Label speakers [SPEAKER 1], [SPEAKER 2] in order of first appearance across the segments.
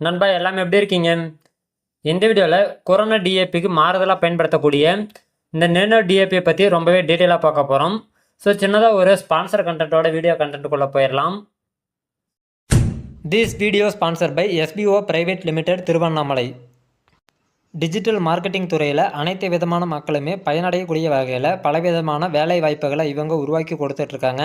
[SPEAKER 1] நண்பா எல்லாமே எப்படி இருக்கீங்க? இந்த வீடியோவில் கொரோனா டிஏபிக்கு மாறுதலாக பயன்படுத்தக்கூடிய இந்த நேனோ டிஏபியை பற்றி ரொம்பவே டீட்டெயிலாக பார்க்க போகிறோம் ஸோ சின்னதாக ஒரு ஸ்பான்சர் கண்டென்ட்டோட வீடியோ கண்டென்ட்டுக்குள்ளே போயிடலாம் this video sponsor by SPO private limited Tiruvannamalai digital marketing துறையில் அனைத்து விதமான மக்களுமே பயனடையக்கூடிய வகையில் பலவிதமான வேலை வாய்ப்புகளை இவங்க உருவாக்கி கொடுத்துட்ருக்காங்க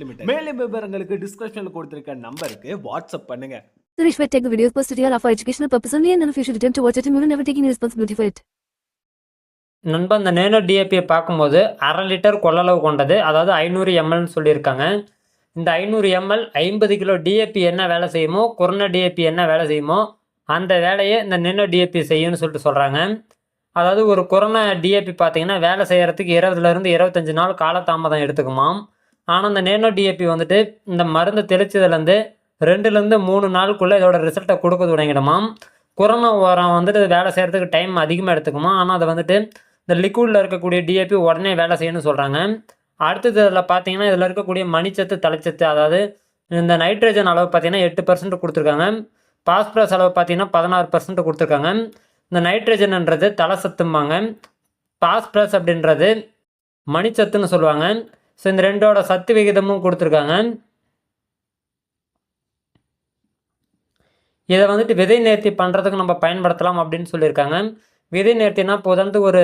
[SPEAKER 2] limited மேலும் விவரங்களுக்கு டிஸ்கிரிப்ஷன்ல கொடுத்திருக்க நம்பருக்கு வாட்ஸ்அப் பண்ணுங்க.
[SPEAKER 3] The Rishwet Tech videos posted here are for educational purpose only and of you should attempt to watch it and you will never take any responsibility for it.
[SPEAKER 1] நண்பா இந்த நேனோ டிஏபியை பார்க்கும்போது அரை லிட்டர் கொள்ளளவு கொண்டது. அதாவது ஐநூறு எம்எல்னு சொல்லியிருக்காங்க. இந்த ஐநூறு எம்எல் ஐம்பது கிலோ டிஏபி என்ன வேலை செய்யுமோ கொரோனா டிஏபி என்ன வேலை செய்யுமோ அந்த வேலையை இந்த நேனோ டிஏபி செய்யும்னு சொல்லிட்டு சொல்கிறாங்க அதாவது ஒரு கொரோனா டிஏபி பார்த்தீங்கன்னா வேலை செய்கிறதுக்கு இருபதுலேருந்து இருபத்தஞ்சி நாள் காலதாமதம் எடுத்துக்குமாம். ஆனால் இந்த நேனோ டிஏபி வந்துட்டு இந்த மருந்து தெளிச்சதுலேருந்து ரெண்டுலேருந்து மூணு நாளுக்குள்ளே இதோட ரிசல்ட்டை கொடுக்க தொடங்கிடுமாம். கொரோனா உரம் வந்துட்டு வேலை செய்கிறதுக்கு டைம் அதிகமாக எடுத்துக்குமா? ஆனால் அதை வந்துட்டு இந்த லிக்விடில் இருக்கக்கூடிய டிஏபி உடனே வேலை செய்யணும்னு சொல்கிறாங்க அடுத்தது இதில் பார்த்தீங்கன்னா இதில் இருக்கக்கூடிய மணிச்சத்து தலைச்சத்து அதாவது இந்த நைட்ரஜன் அளவு பார்த்தீங்கன்னா எட்டு பர்சன்ட் கொடுத்துருக்காங்க. பாஸ்பரஸ் அளவு பார்த்தீங்கன்னா பதினாறு பர்சன்ட் கொடுத்துருக்காங்க. இந்த நைட்ரஜன்ன்றது தலை சத்தும்பாங்க பாஸ்பரஸ் அப்படின்றது மணிச்சத்துன்னு சொல்லுவாங்க. ஸோ இந்த ரெண்டோட சத்து விகிதமும் கொடுத்துருக்காங்க. இதை வந்துட்டு விதை நேர்த்தி பண்ணுறதுக்கு நம்ம பயன்படுத்தலாம் அப்படின்னு சொல்லியிருக்காங்க. விதை நேர்த்தினா இப்போ உதாரணத்துக்கு ஒரு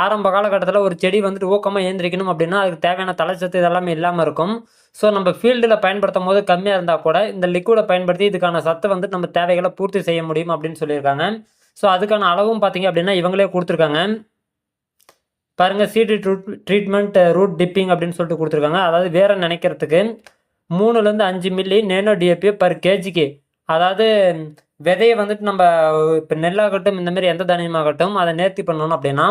[SPEAKER 1] ஆரம்ப காலகட்டத்தில் ஒரு செடி வந்துட்டு ஊக்கமாக ஏந்திரிக்கணும் அப்படின்னா அதுக்கு தேவையான தலைச்சத்து இதெல்லாமே இல்லாமல் இருக்கும். ஸோ நம்ம ஃபீல்டில் பயன்படுத்தும் போது கம்மியாக இருந்தால் கூட இந்த லிக்விடை பயன்படுத்தி இதுக்கான சத்தை வந்து நம்ம தேவைகளை பூர்த்தி செய்ய முடியும் அப்படின்னு சொல்லியிருக்காங்க. ஸோ அதுக்கான அளவும் பார்த்தீங்க அப்படின்னா இவங்களே கொடுத்துருக்காங்க. பாருங்கள் seed treat treatment root dipping அப்படின்னு சொல்லிட்டு கொடுத்துருக்காங்க. அதாவது வேற நினைக்கிறதுக்கு மூணுலேருந்து அஞ்சு மில்லி நேனோ டிஏபி பர் கேஜிக்கு அதாவது விதையை வந்துட்டு நம்ம இப்போ நெல்லாகட்டும் இந்த மாதிரி எந்த தானியமாகட்டும் அதை நேர்த்தி பண்ணணும் அப்படின்னா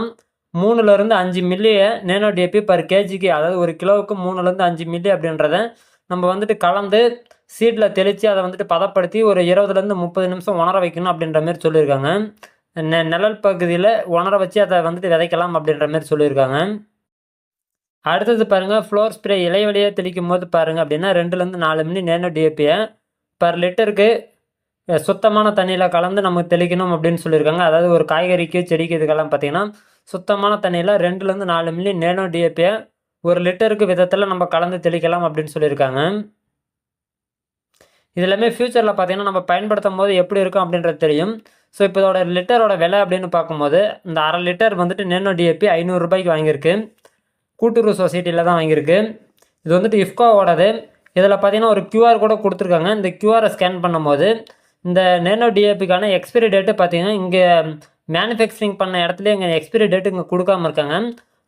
[SPEAKER 1] மூணுலேருந்து அஞ்சு மில்லியை நேனோ டிஎப்பி பர் கேஜிக்கு அதாவது ஒரு கிலோவுக்கு மூணுலேருந்து அஞ்சு மில்லி அப்படின்றத நம்ம வந்துட்டு கலந்து சீட்டில் தெளித்து அதை வந்துட்டு பதப்படுத்தி ஒரு இருபதுலேருந்து முப்பது நிமிஷம் உணர வைக்கணும் அப்படின்ற மாதிரி சொல்லியிருக்காங்க. நெ நிழல் பகுதியில் உணர வச்சு அதை வந்துட்டு விதைக்கலாம் அப்படின்ற மாதிரி சொல்லியிருக்காங்க. அடுத்தது பாருங்கள் ஃப்ளோர் ஸ்ப்ரே இலை வழியாக தெளிக்கும் போது பாருங்கள் அப்படின்னா ரெண்டுலேருந்து நாலு மில்லி நேனோ டிஏபியை பர் லிட்டருக்கு சுத்தமான தண்ணியில் கலந்து நம்ம தெளிக்கணும் அப்படின்னு சொல்லியிருக்காங்க. அதாவது ஒரு காய்கறிக்கு செடிக்கு இதுக்கெல்லாம் பார்த்திங்கன்னா சுத்தமான தண்ணியில் ரெண்டுலேருந்து நாலு மில்லி நேனோ டிஏபியை ஒரு லிட்டருக்கு விதத்தில் நம்ம கலந்து தெளிக்கலாம் அப்படின்னு சொல்லியிருக்காங்க. இது எல்லாமே ஃப்யூச்சரில் பார்த்தீங்கன்னா நம்ம பயன்படுத்தும் போது எப்படி இருக்கும் அப்படின்றது தெரியும். ஸோ இப்போ இதோட லிட்டரோட விலை அப்படின்னு பார்க்கும்போது இந்த அரை லிட்டர் வந்துட்டு நேனோ டிஏபி ஐநூறுரூபாய்க்கு வாங்கியிருக்கு. கூட்டுறவு சொசைட்டியில் தான் வாங்கியிருக்கு. இது வந்துட்டு இஃப்கோவோடது இதில் பார்த்தீங்கன்னா ஒரு க்யூஆர் கூட கொடுத்துருக்காங்க. இந்த கியூஆரை ஸ்கேன் பண்ணும்போது இந்த நேனோ டிஏபிக்கான எக்ஸ்பிரி டேட்டு பார்த்தீங்கன்னா இங்கே மேனுஃபேக்சரிங் பண்ண இடத்துல இங்கே எக்ஸ்பிரி டேட்டு இங்கே கொடுக்காம இருக்காங்க.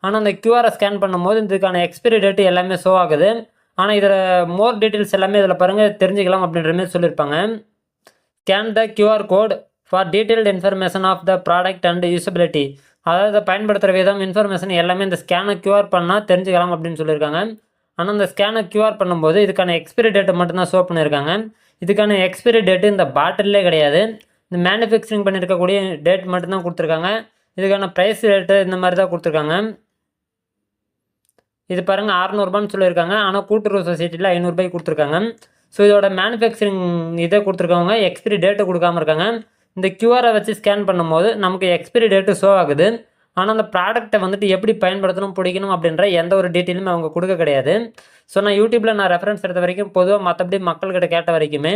[SPEAKER 1] ஆனால் அந்த கியூஆரை ஸ்கேன் பண்ணும்போது இதுக்கான எக்ஸ்பிரி டேட்டு எல்லாமே ஷோ ஆகுது. ஆனால் இதில் மோர் டீட்டெயில்ஸ் எல்லாமே இதில் பாருங்கள் தெரிஞ்சுக்கலாம் அப்படின்ற மாதிரி சொல்லியிருப்பாங்க. Scan the QR code for detailed information of the product and usability அதாவது இதை பயன்படுத்துகிற விதம் இன்ஃபர்மேஷன் எல்லாமே இந்த ஸ்கேனை கியூஆர் பண்ணால் தெரிஞ்சுக்கலாம் அப்படின்னு சொல்லியிருக்காங்க. ஆனால் இந்த ஸ்கேனை கியூஆர் பண்ணும்போது இதுக்கான எக்ஸ்பிரி டேட்டை மட்டும்தான் ஷோ பண்ணியிருக்காங்க. இதுக்கான எக்ஸ்பிரி டேட்டு இந்த பாட்டிலே கிடையாது. இந்த மேனுஃபேக்சரிங் பண்ணியிருக்கக்கூடிய டேட் மட்டும்தான் கொடுத்துருக்காங்க. இதுக்கான ப்ரைஸ் ரேட்டு இந்த மாதிரி தான் கொடுத்துருக்காங்க. இது பாருங்கள் அறநூறுபான்னு சொல்லியிருக்காங்க. ஆனால் கூட்டுறவு சொசைட்டியில் ஐநூறுபாய்க்கு கொடுத்துருக்காங்க. ஸோ இதோட மேனுஃபேக்சரிங் இதை கொடுத்துருக்கவங்க எக்ஸ்பிரி டேட்டு கொடுக்காம இருக்காங்க. இந்த கியூஆரை வச்சு ஸ்கேன் பண்ணும்போது நமக்கு எக்ஸ்பிரி டேட்டு ஷோ ஆகுது. ஆனால் அந்த ப்ராடக்ட்டை வந்துட்டு எப்படி பயன்படுத்தணும் பிடிக்கணும் அப்படின்ற எந்த ஒரு டீட்டெயிலுமே அவங்க கொடுக்க கிடையாது. ஸோ நான் யூடியூப்பில் நான் ரெஃபரன்ஸ் எடுத்த வரைக்கும் பொதுவாக மற்றபடி மக்கள்கிட்ட கேட்ட வரைக்குமே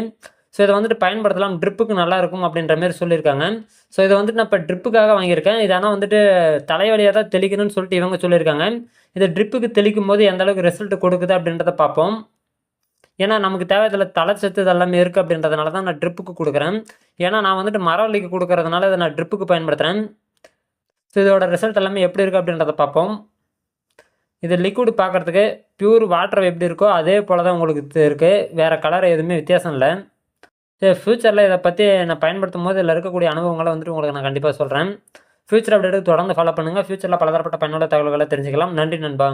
[SPEAKER 1] ஸோ இதை வந்துட்டு பயன்படுத்தலாம். ட்ரிப்புக்கு நல்லா இருக்கும் அப்படின்ற மாதிரி சொல்லியிருக்காங்க. ஸோ இதை வந்துட்டு நான் இப்போ ட்ரிப்புக்காக வாங்கியிருக்கேன். இது ஆனால் வந்துட்டு தலைவலியாக தான் தெளிக்கணும்னு சொல்லிட்டு இவங்க சொல்லியிருக்காங்க. இதை ட்ரிப்புக்கு தெளிக்கும் போது எந்த அளவுக்கு ரிசல்ட் கொடுக்குது அப்படின்றத பார்ப்போம். ஏன்னா நமக்கு தேவை இதில் தலைச்சத்து இதெல்லாமே இருக்குது அப்படின்றதுனால தான் நான் ட்ரிப்புக்கு கொடுக்குறேன். ஏன்னா நான் வந்துட்டு மரவள்ளிக்கு கொடுக்கறதுனால இதை நான் ட்ரிப்புக்கு பயன்படுத்துகிறேன் ஸோ இதோட ரிசல்ட் எல்லாமே எப்படி இருக்குது அப்படின்றத பார்ப்போம். இது லிக்விட் பார்க்குறதுக்கு பியூர் வாட்டர் எப்படி இருக்கோ அதே போல் தான் உங்களுக்கு இருக்குது வேறு கலர் எதுவுமே வித்தியாசம் இல்லை. சரி ஃப்யூச்சரில் இதை பற்றி நான் பயன்படுத்தும் போது இதில் இருக்கக்கூடிய அனுபவங்களை வந்துட்டு உங்களுக்கு நான் கண்டிப்பாக சொல்கிறேன் ஃப்யூச்சர் அப்டேட்டுக்கு தொடர்ந்து ஃபாலோ பண்ணுங்கள் ஃப்யூச்சரில் பலதரப்பட்ட பயனுள்ள தகவல்களை தெரிஞ்சுக்கலாம். நன்றி நண்பா.